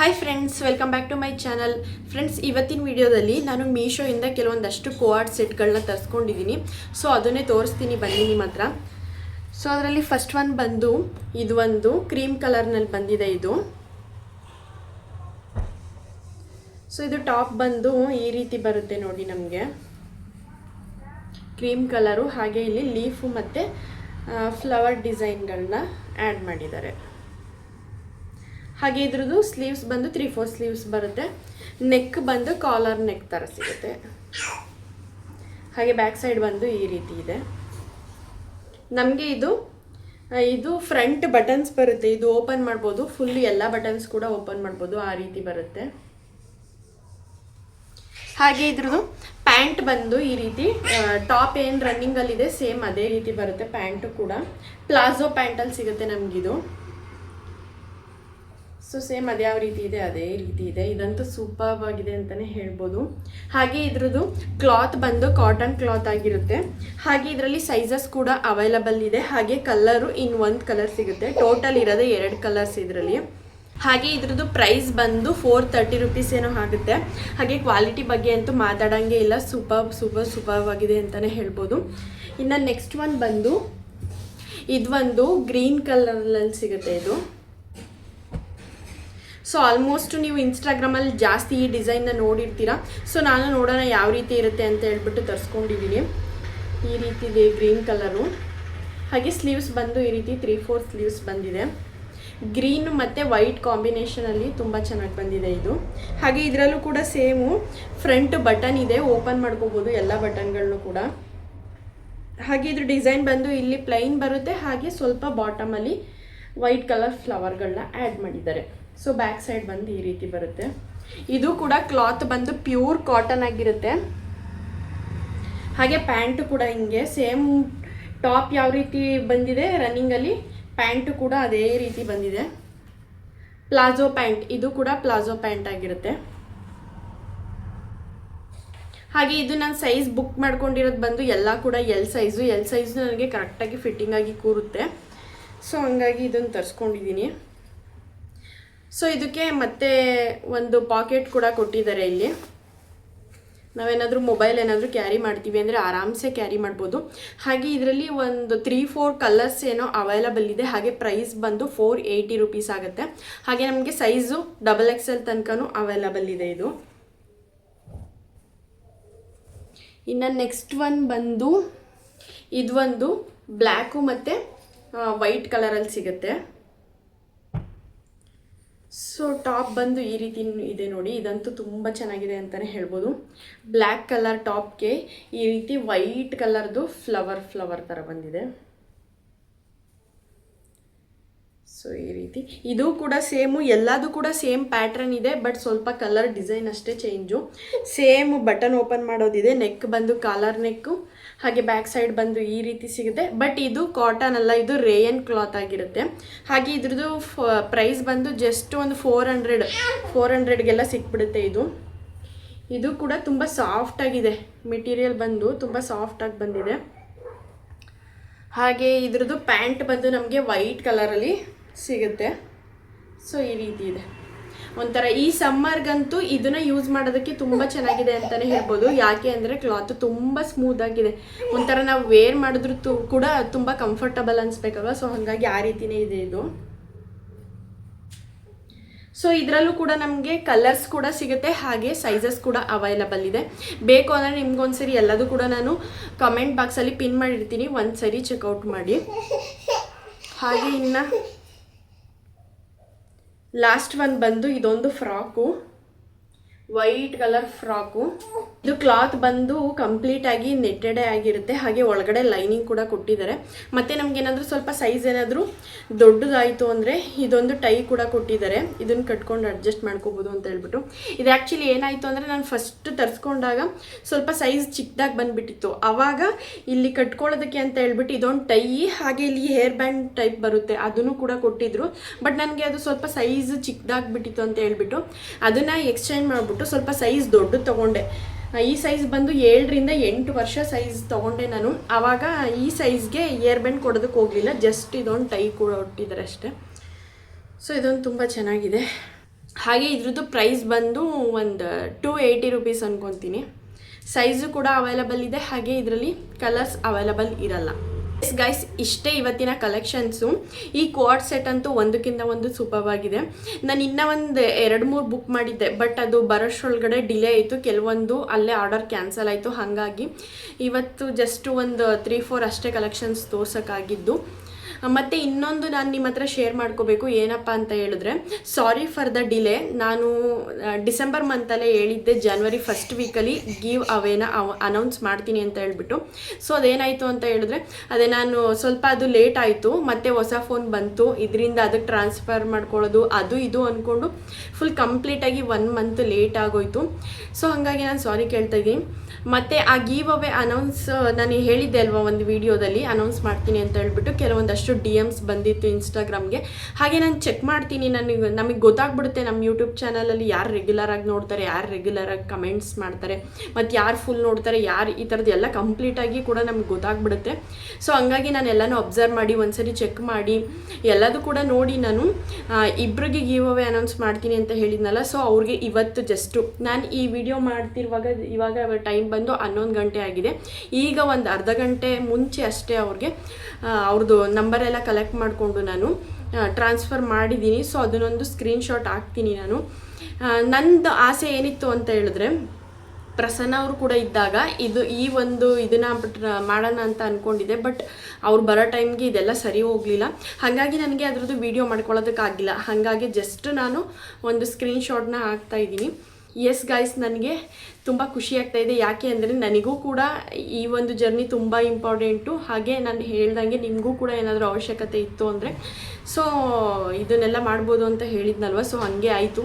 Hi friends welcome back to my channel friends ಇವತ್ತಿನ ವಿಡಿಯೋದಲ್ಲಿ ನಾನು ಮೀಶೋಯಿಂದ ಕೆಲವೊಂದಷ್ಟು ಕೋಆರ್ಡ್ ಸೆಟ್ಗಳನ್ನ ತರಿಸ್ಕೊಂಡಿದ್ದೀನಿ ಸೊ ಅದನ್ನೇ ತೋರಿಸ್ತೀನಿ. ಬನ್ನಿ ನಿಮ್ಮ ಹತ್ರ. ಸೊ ಅದರಲ್ಲಿ ಫಸ್ಟ್ ಒನ್ ಬಂದು, ಇದು ಒಂದು ಕ್ರೀಮ್ ಕಲರ್ನಲ್ಲಿ ಬಂದಿದೆ ಇದು. ಸೊ ಇದು ಟಾಪ್ ಬಂದು ಈ ರೀತಿ ಬರುತ್ತೆ ನೋಡಿ ನಮಗೆ. ಕ್ರೀಮ್ ಕಲರು ಹಾಗೆ ಇಲ್ಲಿ ಲೀಫು ಮತ್ತು ಫ್ಲವರ್ ಡಿಸೈನ್ಗಳನ್ನ ಆ್ಯಡ್ ಮಾಡಿದ್ದಾರೆ. ಹಾಗೆ ಇದ್ರದ್ದು ಸ್ಲೀವ್ಸ್ ಬಂದು ತ್ರೀ ಫೋರ್ ಸ್ಲೀವ್ಸ್ ಬರುತ್ತೆ. ನೆಕ್ ಬಂದು ಕಾಲರ್ ನೆಕ್ ಥರ ಸಿಗುತ್ತೆ. ಹಾಗೆ ಬ್ಯಾಕ್ ಸೈಡ್ ಬಂದು ಈ ರೀತಿ ಇದೆ. ನಮಗೆ ಇದು ಇದು ಫ್ರಂಟ್ ಬಟನ್ಸ್ ಬರುತ್ತೆ. ಇದು ಓಪನ್ ಮಾಡ್ಬೋದು. ಫುಲ್ ಎಲ್ಲ ಬಟನ್ಸ್ ಕೂಡ ಓಪನ್ ಮಾಡ್ಬೋದು. ಆ ರೀತಿ ಬರುತ್ತೆ. ಹಾಗೆ ಇದ್ರದ್ದು ಪ್ಯಾಂಟ್ ಬಂದು ಈ ರೀತಿ ಟಾಪ್ ಏನು ರನ್ನಿಂಗಲ್ಲಿದೆ ಸೇಮ್ ಅದೇ ರೀತಿ ಬರುತ್ತೆ ಪ್ಯಾಂಟು ಕೂಡ. ಪ್ಲಾಜೋ ಪ್ಯಾಂಟಲ್ಲಿ ಸಿಗುತ್ತೆ ನಮಗಿದು. ಸೊ ಸೇಮ್ ಅದ್ಯಾವ ರೀತಿ ಇದೆ, ಅದೇ ರೀತಿ ಇದೆ. ಇದಂತೂ ಸೂಪರ್ ಆಗಿದೆ ಅಂತಲೇ ಹೇಳ್ಬೋದು. ಹಾಗೆ ಇದ್ರದ್ದು ಕ್ಲಾತ್ ಬಂದು ಕಾಟನ್ ಕ್ಲಾತ್ ಆಗಿರುತ್ತೆ. ಹಾಗೆ ಇದರಲ್ಲಿ ಸೈಜಸ್ ಕೂಡ ಅವೈಲಬಲ್ ಇದೆ. ಹಾಗೆ ಕಲರು ಇನ್ ಒಂದು ಕಲರ್ ಸಿಗುತ್ತೆ. ಟೋಟಲ್ ಇರೋದೇ ಎರಡು ಕಲರ್ಸ್ ಇದರಲ್ಲಿ. ಹಾಗೆ ಇದ್ರದ್ದು ಪ್ರೈಸ್ ಬಂದು ಫೋರ್ ತರ್ಟಿ ರುಪೀಸ್ ಏನೋ ಆಗುತ್ತೆ. ಹಾಗೆ ಕ್ವಾಲಿಟಿ ಬಗ್ಗೆ ಅಂತೂ ಮಾತಾಡೋಂಗೆ ಇಲ್ಲ. ಸೂಪರ್ ಸೂಪರ್ ಸೂಪರ್ ಆಗಿದೆ ಅಂತಲೇ ಹೇಳ್ಬೋದು. ಇನ್ನು ನೆಕ್ಸ್ಟ್ ಒನ್ ಬಂದು ಇದು ಒಂದು ಗ್ರೀನ್ ಕಲರಲ್ಲಿ ಸಿಗುತ್ತೆ ಇದು. ಸೊ ಆಲ್ಮೋಸ್ಟ್ ನೀವು ಇನ್ಸ್ಟಾಗ್ರಾಮಲ್ಲಿ ಜಾಸ್ತಿ ಈ ಡಿಸೈನ್ನ ನೋಡಿರ್ತೀರ? ಸೊ ನಾನು ನೋಡೋಣ ಯಾವ ರೀತಿ ಇರುತ್ತೆ ಅಂತ ಹೇಳ್ಬಿಟ್ಟು ತರಿಸ್ಕೊಂಡಿದ್ದೀನಿ ಈ ರೀತಿ ಇದೆ ಗ್ರೀನ್ ಕಲರು ಹಾಗೆ ಸ್ಲೀವ್ಸ್ ಬಂದು ಈ ರೀತಿ ತ್ರೀ ಫೋರ್ ಸ್ಲೀವ್ಸ್ ಬಂದಿದೆ. ಗ್ರೀನ್ ಮತ್ತು ವೈಟ್ ಕಾಂಬಿನೇಷನಲ್ಲಿ ತುಂಬ ಚೆನ್ನಾಗಿ ಬಂದಿದೆ ಇದು. ಹಾಗೆ ಇದರಲ್ಲೂ ಕೂಡ ಸೇಮು ಫ್ರಂಟ್ ಬಟನ್ ಇದೆ ಓಪನ್ ಮಾಡ್ಕೋಬೋದು ಎಲ್ಲ ಬಟನ್ಗಳನ್ನೂ ಕೂಡ. ಹಾಗೆ ಇದ್ರ ಡಿಸೈನ್ ಬಂದು ಇಲ್ಲಿ ಪ್ಲೈನ್ ಬರುತ್ತೆ, ಹಾಗೆ ಸ್ವಲ್ಪ ಬಾಟಮಲ್ಲಿ ವೈಟ್ ಕಲರ್ ಫ್ಲವರ್ಗಳನ್ನ ಆ್ಯಡ್ ಮಾಡಿದ್ದಾರೆ. ಸೊ ಬ್ಯಾಕ್ ಸೈಡ್ ಬಂದು ಈ ರೀತಿ ಬರುತ್ತೆ. ಇದು ಕೂಡ ಕ್ಲಾತ್ ಬಂದು ಪ್ಯೂರ್ ಕಾಟನ್ ಆಗಿರುತ್ತೆ. ಹಾಗೆ ಪ್ಯಾಂಟು ಕೂಡ ಹಿಂಗೆ ಸೇಮ್ ಟಾಪ್ ಯಾವ ರೀತಿ ಬಂದಿದೆ ರನ್ನಿಂಗಲ್ಲಿ ಪ್ಯಾಂಟು ಕೂಡ ಅದೇ ರೀತಿ ಬಂದಿದೆ. ಪ್ಲಾಜೋ ಪ್ಯಾಂಟ್ ಇದು ಕೂಡ ಪ್ಲಾಜೋ ಪ್ಯಾಂಟ್ ಆಗಿರುತ್ತೆ. ಹಾಗೆ ಇದು ನಾನು ಸೈಜ್ ಬುಕ್ ಮಾಡ್ಕೊಂಡಿರೋದು ಬಂದು ಎಲ್ಲ ಕೂಡ ಎಲ್ ಸೈಜು ಎಲ್ ಸೈಜು ನನಗೆ ಕರೆಕ್ಟಾಗಿ ಫಿಟ್ಟಿಂಗ್ ಆಗಿ ಕೂರುತ್ತೆ. ಸೊ ಹಂಗಾಗಿ ಇದನ್ನು ತರಿಸ್ಕೊಂಡಿದ್ದೀನಿ ಸೊ ಇದಕ್ಕೆ ಮತ್ತೆ ಒಂದು ಪಾಕೆಟ್ ಕೂಡ ಕೊಟ್ಟಿದ್ದಾರೆ ಇಲ್ಲಿ. ನಾವೇನಾದರೂ ಮೊಬೈಲ್ ಏನಾದರೂ ಕ್ಯಾರಿ ಮಾಡ್ತೀವಿ ಅಂದರೆ ಆರಾಮ್ಸೆ ಕ್ಯಾರಿ ಮಾಡ್ಬೋದು. ಹಾಗೆ ಇದರಲ್ಲಿ ಒಂದು ತ್ರೀ ಫೋರ್ ಕಲರ್ಸ್ ಏನೋ ಅವೈಲಬಲ್ ಇದೆ. ಹಾಗೆ ಪ್ರೈಸ್ ಬಂದು ಫೋರ್ ಏಯ್ಟಿ ರುಪೀಸ್ ಆಗುತ್ತೆ. ಹಾಗೆ ನಮಗೆ ಸೈಜು ಡಬಲ್ ಎಕ್ಸ್ ಎಲ್ ತನಕನೂ ಅವೈಲಬಲ್ ಇದೆ ಇದು. ಇನ್ನು ನೆಕ್ಸ್ಟ್ ಒನ್ ಬಂದು ಇದೊಂದು ಬ್ಲ್ಯಾಕು ಮತ್ತು ವೈಟ್ ಕಲರಲ್ಲಿ ಸಿಗುತ್ತೆ. ಸೊ ಟಾಪ್ ಬಂದು ಈ ರೀತಿ ಇದೆ ನೋಡಿ. ಇದಂತೂ ತುಂಬ ಚೆನ್ನಾಗಿದೆ ಅಂತಲೇ ಹೇಳ್ಬೋದು. ಬ್ಲ್ಯಾಕ್ ಕಲರ್ ಟಾಪ್ಗೆ ಈ ರೀತಿ ವೈಟ್ ಕಲರ್ದು ಫ್ಲವರ್ ಫ್ಲವರ್ ಥರ ಬಂದಿದೆ. ಸೊ ಈ ರೀತಿ. ಇದು ಕೂಡ ಸೇಮು, ಎಲ್ಲದು ಕೂಡ ಸೇಮ್ ಪ್ಯಾಟ್ರನ್ ಇದೆ ಬಟ್ ಸ್ವಲ್ಪ ಕಲರ್ ಡಿಸೈನ್ ಅಷ್ಟೇ ಚೇಂಜು ಸೇಮ್ ಬಟನ್ ಓಪನ್ ಮಾಡೋದಿದೆ ನೆಕ್ ಬಂದು ಕಾಲರ್ ನೆಕ್ಕು ಹಾಗೆ ಬ್ಯಾಕ್ ಸೈಡ್ ಬಂದು ಈ ರೀತಿ ಸಿಗುತ್ತೆ. ಬಟ್ ಇದು ಕಾಟನ್ ಅಲ್ಲ, ಇದು ರೇಯನ್ ಕ್ಲಾತ್ ಆಗಿರುತ್ತೆ. ಹಾಗೆ ಇದ್ರದ್ದು ಪ್ರೈಸ್ ಬಂದು ಜಸ್ಟ್ ಒಂದು ಫೋರ್ ಹಂಡ್ರೆಡ್ ಫೋರ್ ಹಂಡ್ರೆಡ್ಗೆಲ್ಲ ಸಿಕ್ಬಿಡುತ್ತೆ ಇದು. ಇದು ಕೂಡ ತುಂಬ ಸಾಫ್ಟ್ ಆಗಿದೆ. ಮೆಟೀರಿಯಲ್ ಬಂದು ತುಂಬ ಸಾಫ್ಟಾಗಿ ಬಂದಿದೆ. ಹಾಗೆ ಇದ್ರದ್ದು ಪ್ಯಾಂಟ್ ಬಂದು ನಮಗೆ ವೈಟ್ ಕಲರಲ್ಲಿ ಸಿಗುತ್ತೆ. ಸೊ ಈ ರೀತಿ ಇದೆ. ಒಂಥರ ಈ ಸಮ್ಮರ್ಗಂತೂ ಇದನ್ನ ಯೂಸ್ ಮಾಡೋದಕ್ಕೆ ತುಂಬ ಚೆನ್ನಾಗಿದೆ ಅಂತಲೇ ಹೇಳ್ಬೋದು. ಯಾಕೆ ಅಂದರೆ ಕ್ಲಾತ್ ತುಂಬ ಸ್ಮೂತ್ ಆಗಿದೆ. ಒಂಥರ ನಾವು ವೇರ್ ಮಾಡಿದ್ರು ತು ಕೂಡ ತುಂಬ ಕಂಫರ್ಟಬಲ್ ಅನಿಸ್ಬೇಕಲ್ವ? ಸೊ ಹಾಗಾಗಿ ಆ ರೀತಿನೇ ಇದೆ ಇದು. ಸೊ ಇದರಲ್ಲೂ ಕೂಡ ನಮಗೆ ಕಲರ್ಸ್ ಕೂಡ ಸಿಗುತ್ತೆ. ಹಾಗೆ ಸೈಜಸ್ ಕೂಡ ಅವೈಲಬಲ್ ಇದೆ. ಬೇಕು ಅಂದರೆ ನಿಮ್ಗೊಂದ್ಸರಿ ಎಲ್ಲದೂ ಕೂಡ ನಾನು ಕಮೆಂಟ್ ಬಾಕ್ಸಲ್ಲಿ ಪಿನ್ ಮಾಡಿರ್ತೀನಿ. ಒಂದು ಸರಿ ಚೆಕ್ಔಟ್ ಮಾಡಿ. ಹಾಗೆ ಇನ್ನು ಲಾಸ್ಟ್ ಒನ್ ಬಂದು ಇದೊಂದು ಫ್ರಾಕು ವೈಟ್ ಕಲರ್ ಫ್ರಾಕು. ಇದು ಕ್ಲಾತ್ ಬಂದು ಕಂಪ್ಲೀಟ್ ಆಗಿ ನೆಟ್ಟೆಡೆ ಆಗಿರುತ್ತೆ. ಹಾಗೆ ಒಳಗಡೆ ಲೈನಿಂಗ್ ಕೂಡ ಕೊಟ್ಟಿದ್ದಾರೆ. ಮತ್ತು ನಮಗೇನಾದರೂ ಸ್ವಲ್ಪ ಸೈಜ್ ಏನಾದರೂ ದೊಡ್ಡದಾಯಿತು ಅಂದರೆ ಇದೊಂದು ಟೈ ಕೂಡ ಕೊಟ್ಟಿದ್ದಾರೆ. ಇದನ್ನು ಕಟ್ಕೊಂಡು ಅಡ್ಜಸ್ಟ್ ಮಾಡ್ಕೋಬೋದು ಅಂತ ಹೇಳ್ಬಿಟ್ಟು. ಇದು ಆ್ಯಕ್ಚುಲಿ ಏನಾಯಿತು ಅಂದರೆ ನಾನು ಫಸ್ಟ್ ತರಿಸ್ಕೊಂಡಾಗ ಸ್ವಲ್ಪ ಸೈಜ್ ಚಿಕ್ಕದಾಗಿ ಬಂದ್ಬಿಟ್ಟಿತ್ತು. ಆವಾಗ ಇಲ್ಲಿ ಕಟ್ಕೊಳ್ಳೋದಕ್ಕೆ ಅಂತ ಹೇಳ್ಬಿಟ್ಟು ಇದೊಂದು ಟೈ, ಹಾಗೆ ಇಲ್ಲಿ ಹೇರ್ ಬ್ಯಾಂಡ್ ಟೈಪ್ ಬರುತ್ತೆ. ಅದನ್ನು ಕೂಡ ಕೊಟ್ಟಿದ್ರು. ಬಟ್ ನನಗೆ ಅದು ಸ್ವಲ್ಪ ಸೈಜ್ ಚಿಕ್ಕದಾಗ್ಬಿಟ್ಟಿತ್ತು ಅಂತ ಹೇಳ್ಬಿಟ್ಟು ಅದನ್ನು ಎಕ್ಸ್ಚೇಂಜ್ ಮಾಡಿಬಿಟ್ಟು ಸ್ವಲ್ಪ ಸೈಜ್ ದೊಡ್ಡದು ತಗೊಂಡೆ. ಈ ಸೈಜ್ ಬಂದು ಏಳರಿಂದ ಎಂಟು ವರ್ಷ ಸೈಜ್ ತಗೊಂಡೆ ನಾನು. ಆವಾಗ ಈ ಸೈಜ್ಗೆ ಇಯರ್ ಬ್ಯಾಂಡ್ ಕೊಡೋದಕ್ಕೆ ಹೋಗಲಿಲ್ಲ ಜಸ್ಟ್ ಇದೊಂದು ಟೈ ಕೂಡ ಕೊಟ್ಟಿದ್ದಾರೆ ಅಷ್ಟೇ. ಸೊ ಇದೊಂದು ತುಂಬ ಚೆನ್ನಾಗಿದೆ. ಹಾಗೆ ಇದ್ರದ್ದು ಪ್ರೈಸ್ ಬಂದು ಒಂದು ಟೂ ಏಯ್ಟಿ ರುಪೀಸ್ ಅನ್ಕೊತೀನಿ. ಸೈಜು ಕೂಡ ಅವೈಲಬಲ್ ಇದೆ, ಹಾಗೆ ಇದರಲ್ಲಿ ಕಲರ್ಸ್ ಅವೈಲಬಲ್ ಇರಲ್ಲ. ಗೈಸ್ ಇಷ್ಟೇ ಇವತ್ತಿನ ಕಲೆಕ್ಷನ್ಸು ಈ ಕ್ವಾಡ್ ಸೆಟ್ ಅಂತೂ ಒಂದಕ್ಕಿಂತ ಒಂದು ಸೂಪರ್ ಆಗಿದೆ ನಾನು ಇನ್ನೂ ಒಂದು ಎರಡು ಮೂರು ಬುಕ್ ಮಾಡಿದ್ದೆ ಬಟ್ ಅದು ಬರೋಷ್ಟರೊಳಗಡೆ ಡಿಲೇ ಆಯಿತು. ಕೆಲವೊಂದು ಅಲ್ಲೇ ಆರ್ಡರ್ ಕ್ಯಾನ್ಸಲ್ ಆಯಿತು. ಹಾಗಾಗಿ ಇವತ್ತು ಜಸ್ಟ್ ಒಂದು ತ್ರೀ ಫೋರ್ ಅಷ್ಟೇ ಕಲೆಕ್ಷನ್ಸ್ ತೋರ್ಸೋಕ್ಕಾಗಿದ್ದು. ಮತ್ತು ಇನ್ನೊಂದು ನಾನು ನಿಮ್ಮ ಹತ್ರ ಶೇರ್ ಮಾಡ್ಕೋಬೇಕು, ಏನಪ್ಪ ಅಂತ ಹೇಳಿದ್ರೆ ಸಾರಿ ಫಾರ್ ದ ಡಿಲೇ ನಾನು ಡಿಸೆಂಬರ್ ಮಂತಲ್ಲೇ ಹೇಳಿದ್ದೆ ಜನವರಿ ಫಸ್ಟ್ ವೀಕಲ್ಲಿ ಗಿವ್ ಅವೇನ ಅನೌನ್ಸ್ ಮಾಡ್ತೀನಿ ಅಂತ ಹೇಳ್ಬಿಟ್ಟು. ಸೊ ಅದೇನಾಯಿತು ಅಂತ ಹೇಳಿದ್ರೆ, ಅದೇ ನಾನು ಸ್ವಲ್ಪ ಅದು ಲೇಟ್ ಆಯಿತು, ಮತ್ತೆ ಹೊಸ ಫೋನ್ ಬಂತು, ಇದರಿಂದ ಅದಕ್ಕೆ ಟ್ರಾನ್ಸ್ಫರ್ ಮಾಡ್ಕೊಳ್ಳೋದು, ಅದು ಇದು ಅಂದ್ಕೊಂಡು ಫುಲ್ ಕಂಪ್ಲೀಟಾಗಿ ಒನ್ ಮಂತ್ ಲೇಟ್ ಆಗೋಯ್ತು. ಸೊ ಹಾಗಾಗಿ ನಾನು ಸಾರಿ ಕೇಳ್ತಾ ಇದ್ದೀನಿ. ಮತ್ತು ಆ ಗೀವ್ ಅವೇ ಅನೌನ್ಸ್ ನಾನು ಹೇಳಿದ್ದೆ ಅಲ್ವಾ ಒಂದು ವಿಡಿಯೋದಲ್ಲಿ ಅನೌನ್ಸ್ ಮಾಡ್ತೀನಿ ಅಂತ ಹೇಳ್ಬಿಟ್ಟು, ಕೆಲವೊಂದಷ್ಟು ಡಿ ಎಮ್ಸ್ ಬಂದಿತ್ತು ಇನ್ಸ್ಟಾಗ್ರಾಮ್ಗೆ ಹಾಗೆ ನಾನು ಚೆಕ್ ಮಾಡ್ತೀನಿ ನನಗೆ ನಮಗೆ ಗೊತ್ತಾಗ್ಬಿಡುತ್ತೆ ನಮ್ಮ ಯೂಟ್ಯೂಬ್ ಚಾನಲಲ್ಲಿ ಯಾರು ರೆಗ್ಯುಲರ್ ಆಗಿ ನೋಡ್ತಾರೆ ಯಾರು ರೆಗ್ಯುಲರ್ ಆಗಿ ಕಮೆಂಟ್ಸ್ ಮಾಡ್ತಾರೆ ಮತ್ತು ಯಾರು ಫುಲ್ ನೋಡ್ತಾರೆ ಯಾರು ಈ ಥರದ್ದು ಎಲ್ಲ ಕಂಪ್ಲೀಟಾಗಿ ಕೂಡ ನಮ್ಗೆ ಗೊತ್ತಾಗ್ಬಿಡುತ್ತೆ. ಸೊ ಹಂಗಾಗಿ ನಾನು ಎಲ್ಲನೂ ಅಬ್ಸರ್ವ್ ಮಾಡಿ ಒಂದ್ಸರಿ ಚೆಕ್ ಮಾಡಿ ಎಲ್ಲದೂ ಕೂಡ ನೋಡಿ ನಾನು ಇಬ್ಬರಿಗೆ ಗಿವ್ ಅವೇ ಅನೌನ್ಸ್ ಮಾಡ್ತೀನಿ ಅಂತ ಹೇಳಿದ್ನಲ್ಲ ಸೊ ಅವ್ರಿಗೆ ಇವತ್ತು ಜಸ್ಟು ನಾನು ಈ ವಿಡಿಯೋ ಮಾಡ್ತಿರುವಾಗ ಇವಾಗ ಟೈಮ್ ಬಂದು ಹನ್ನೊಂದು ಗಂಟೆ ಆಗಿದೆ. ಈಗ ಒಂದು ಅರ್ಧ ಗಂಟೆ ಮುಂಚೆ ಅಷ್ಟೇ ಅವ್ರಿಗೆ ಆ, ಅವ್ರದ್ದು ನಂಬರೆಲ್ಲ ಕಲೆಕ್ಟ್ ಮಾಡಿಕೊಂಡು ನಾನು ಟ್ರಾನ್ಸ್ಫರ್ ಮಾಡಿದ್ದೀನಿ ಸೊ ಅದನ್ನೊಂದು ಸ್ಕ್ರೀನ್ಶಾಟ್ ಹಾಕ್ತೀನಿ ನಾನು. ನಂದು ಆಸೆ ಏನಿತ್ತು ಅಂತ ಹೇಳಿದ್ರೆ, ಪ್ರಸನ್ನ ಅವರು ಕೂಡ ಇದ್ದಾಗ ಇದು ಈ ಒಂದು ಇದನ್ನ ಮಾಡೋಣ ಅಂತ ಅಂದ್ಕೊಂಡಿದ್ದೆ ಬಟ್ ಅವ್ರು ಬರೋ ಟೈಮ್ಗೆ ಇದೆಲ್ಲ ಸರಿ ಹೋಗಲಿಲ್ಲ. ಹಾಗಾಗಿ ನನಗೆ ಅದರದ್ದು ವೀಡಿಯೋ ಮಾಡ್ಕೊಳ್ಳೋದಕ್ಕಾಗಿಲ್ಲ ಹಾಗಾಗಿ ಜಸ್ಟ್ ನಾನು ಒಂದು ಸ್ಕ್ರೀನ್ಶಾಟ್ನ ಹಾಕ್ತಾ ಇದ್ದೀನಿ. ಎಸ್ ಗೈಸ್ ನನಗೆ ತುಂಬ ಖುಷಿ ಆಗ್ತಾ ಇದೆ. ಯಾಕೆ ಅಂದರೆ ನನಗೂ ಕೂಡ ಈ ಒಂದು ಜರ್ನಿ ತುಂಬ ಇಂಪಾರ್ಟೆಂಟು ಹಾಗೆ ನಾನು ಹೇಳ್ದಂಗೆ ನಿಮಗೂ ಕೂಡ ಏನಾದರೂ ಅವಶ್ಯಕತೆ ಇತ್ತು ಅಂದರೆ ಸೊ ಇದನ್ನೆಲ್ಲ ಮಾಡ್ಬೋದು ಅಂತ ಹೇಳಿದ್ನಲ್ವ? ಸೊ ಹಾಗೆ ಆಯಿತು.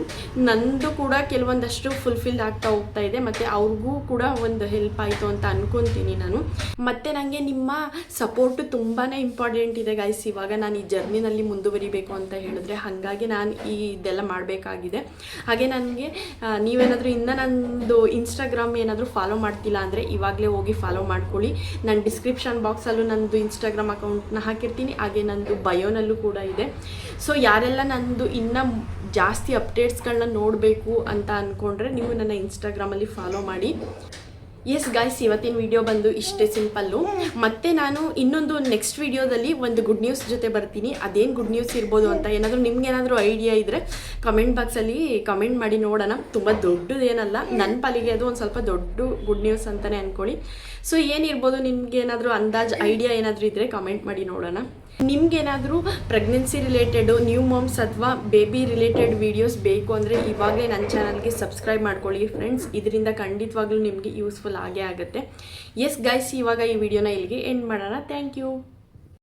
ನಂದು ಕೂಡ ಕೆಲವೊಂದಷ್ಟು ಫುಲ್ಫಿಲ್ ಆಗ್ತಾ ಹೋಗ್ತಾ ಇದೆ. ಮತ್ತು ಅವ್ರಿಗೂ ಕೂಡ ಒಂದು ಹೆಲ್ಪ್ ಆಯಿತು ಅಂತ ಅನ್ಕೊತೀನಿ ನಾನು. ಮತ್ತು ನನಗೆ ನಿಮ್ಮ ಸಪೋರ್ಟು ತುಂಬಾ ಇಂಪಾರ್ಟೆಂಟ್ ಇದೆ ಗೈಸ್ ಇವಾಗ ನಾನು ಈ ಜರ್ನಿನಲ್ಲಿ ಮುಂದುವರಿಬೇಕು ಅಂತ ಹೇಳಿದ್ರೆ, ಹಾಗಾಗಿ ನಾನು ಈ ಇದೆಲ್ಲ ಮಾಡಬೇಕಾಗಿದೆ. ಹಾಗೆ ನನಗೆ ನೀವೇನಾದರೂ ಇನ್ನೂ ನಂದು ಇನ್ಸ್ಟಾಗ್ರಾಮ್ ಏನಾದರೂ ಫಾಲೋ ಮಾಡ್ತಿಲ್ಲ ಅಂದರೆ ಇವಾಗಲೇ ಹೋಗಿ ಫಾಲೋ ಮಾಡ್ಕೊಳ್ಳಿ. ನಾನು ಡಿಸ್ಕ್ರಿಪ್ಷನ್ ಬಾಕ್ಸಲ್ಲೂ ನಂದು ಇನ್ಸ್ಟಾಗ್ರಾಮ್ ಅಕೌಂಟ್ನ ಹಾಕಿರ್ತೀನಿ, ಹಾಗೆ ನಂದು ಬಯೋನಲ್ಲೂ ಕೂಡ ಇದೆ. ಸೊ ಯಾರೆಲ್ಲ ನಂದು ಇನ್ನೂ ಜಾಸ್ತಿ ಅಪ್ಡೇಟ್ಸ್ಗಳನ್ನ ನೋಡಬೇಕು ಅಂತ ಅಂದ್ಕೊಂಡ್ರೆ ನೀವು ನನ್ನ ಇನ್ಸ್ಟಾಗ್ರಾಮಲ್ಲಿ ಫಾಲೋ ಮಾಡಿ. ಎಸ್ ಗಾಯ್ಸ್ ಇವತ್ತಿನ ವಿಡಿಯೋ ಬಂದು ಇಷ್ಟೇ ಸಿಂಪಲ್ಲು ಮತ್ತೆ ನಾನು ಇನ್ನೊಂದು ನೆಕ್ಸ್ಟ್ ವಿಡಿಯೋದಲ್ಲಿ ಒಂದು ಗುಡ್ ನ್ಯೂಸ್ ಜೊತೆ ಬರ್ತೀನಿ. ಅದೇನು ಗುಡ್ ನ್ಯೂಸ್ ಇರ್ಬೋದು ಅಂತ? ಏನಾದರೂ ನಿಮ್ಗೆ ಏನಾದರೂ ಐಡಿಯಾ ಇದ್ದರೆ ಕಮೆಂಟ್ ಬಾಕ್ಸಲ್ಲಿ ಕಮೆಂಟ್ ಮಾಡಿ ನೋಡೋಣ. ತುಂಬ ದೊಡ್ಡದೇನಲ್ಲ ನನ್ನ ಪಾಲಿಗೆ ಅದು ಒಂದು ಸ್ವಲ್ಪ ದೊಡ್ಡ ಗುಡ್ ನ್ಯೂಸ್ ಅಂತಲೇ ಅಂದ್ಕೊಳ್ಳಿ ಸೊ ಏನಿರ್ಬೋದು ನಿಮ್ಗೆ ಏನಾದರೂ ಅಂದಾಜು ಐಡಿಯಾ ಏನಾದರೂ ಇದ್ದರೆ ಕಮೆಂಟ್ ಮಾಡಿ ನೋಡೋಣ. ನಿಮ್ಗೇನಾದರೂ ಪ್ರೆಗ್ನೆನ್ಸಿ ರಿಲೇಟೆಡು ನ್ಯೂ ಮಾಮ್ಸ್ ಅಥವಾ ಬೇಬಿ ರಿಲೇಟೆಡ್ ವೀಡಿಯೋಸ್ ಬೇಕು ಅಂದರೆ ಇವಾಗಲೇ ನನ್ನ ಚಾನಲ್ಗೆ ಸಬ್ಸ್ಕ್ರೈಬ್ ಮಾಡ್ಕೊಳ್ಳಿ ಫ್ರೆಂಡ್ಸ್ ಇದರಿಂದ ಖಂಡಿತವಾಗ್ಲೂ ನಿಮಗೆ ಯೂಸ್ಫುಲ್ ಆಗೇ ಆಗುತ್ತೆ. ಎಸ್ ಗೈಸ್ ಇವಾಗ ಈ ವಿಡಿಯೋನ ಇಲ್ಲಿಗೆ ಎಂಡ್ ಮಾಡೋಣ. Thank you